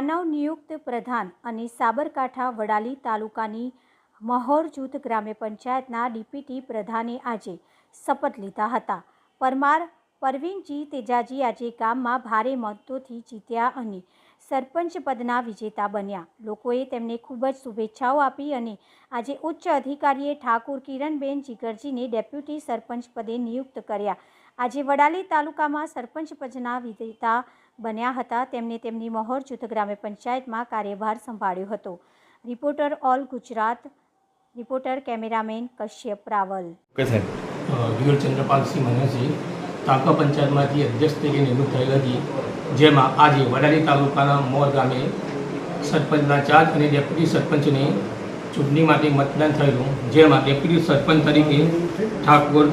માનવ નિયુક્ત પ્રધાન અને સાબરકાંઠા વડાલી તાલુકાની મહોર જૂથ ગ્રામ્ય પંચાયતના ડીપીટી પ્રધાને આજે શપથ લીધા હતા. પરમાર પરવીનજી તેજાજી આજે ગામમાં ભારે મતોથી જીત્યા અને સરપંચ પદના વિજેતા બન્યા. લોકોએ તેમને ખૂબ જ શુભેચ્છાઓ આપી અને આજે ઉચ્ચ અધિકારીએ ઠાકુર કિરણબેન જીગરજીને ડેપ્યુટી સરપંચ પદે નિયુક્ત કર્યા. આજે વડાલી તાલુકામાં સરપંચ પદના વિજેતા બન્યા હતા. તેમને તેમની મહોર જૂથ ગ્રામ્ય પંચાયતમાં કાર્યભાર સંભાળ્યો હતો. Reporter all Gujarat, reporter cameraman Kashyap Raval. Chandrapalsinh Mansinh taluka પંચાયતમાંથી અધ્યક્ષ તરીકે નિમણૂક થયેલ હતી. જેમાં આજે વડાલી તાલુકાના મોર ગામે સરપંચના ચાર અને ડેપ્યુટી સરપંચની ચૂંટણી માટે મતદાન થયેલું જેમાં ડેપ્યુટી સરપંચ તરીકે ઠાકોર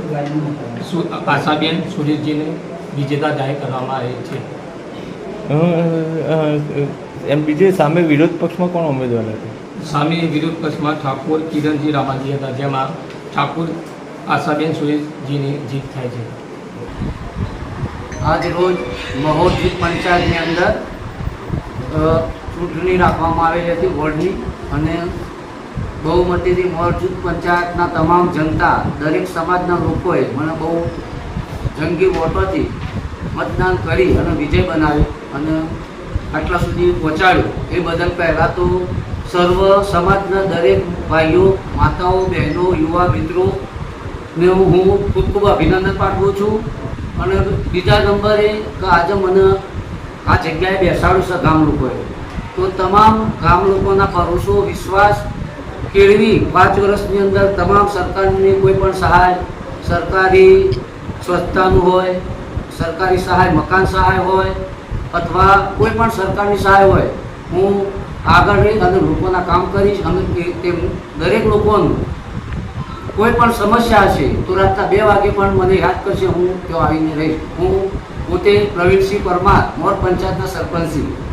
આશાબેન સુરેશજીને વિજેતા જાહેર કરવામાં આવેલ છે. એમ બીજે સામે વિરોધ પક્ષમાં કોણ ઉમેદવાર હતા? સામે વિરોધ પક્ષમાં ઠાકોર કિરણજી રામાજી હતા જેમાં ઠાકોર આશાબેન સુરેશજીની જીત થાય છે. આજ રોજ મહોર પંચાયતની અંદર ચૂંટણી રાખવામાં આવેલી હતી વોર્ડની અને બહુમતીથી મહોર પંચાયતના તમામ જનતા, દરેક સમાજના લોકોએ મને બહુ જંગી વોટોથી મતદાન કરી અને વિજય બનાવ્યો અને આટલા સુધી પહોંચાડ્યું. એ બદલ પહેલાં તો સર્વ સમાજના દરેક ભાઈઓ, માતાઓ, બહેનો, યુવા મિત્રો ને હું ખૂબ ખૂબ અભિનંદન પાઠવું છું. અને બીજા નંબરે કે આજે મને આ જગ્યાએ બેસાડ્યું છે ગામ લોકોએ. તો તમામ ગામ લોકોના ભરોસો, વિશ્વાસ કેળવી પાંચ વર્ષની અંદર તમામ સરકારની કોઈ પણ સહાય, સરકારી સ્વચ્છતાનું હોય, સરકારી સહાય, મકાન સહાય હોય અથવા કોઈ પણ સરકારની સહાય હોય, હું આગળ રહી અને લોકોના કામ કરીશ અને તે- તે દરેક લોકોનું કોઈ પણ સમસ્યા હશે, તો રાતના બે વાગે પણ મને યાદ કરશે હું ત્યાં આવીને રહીશ. હું પોતે પ્રવીણસિંહ પરમાર, મોર પંચાયતના સરપંચસિંહ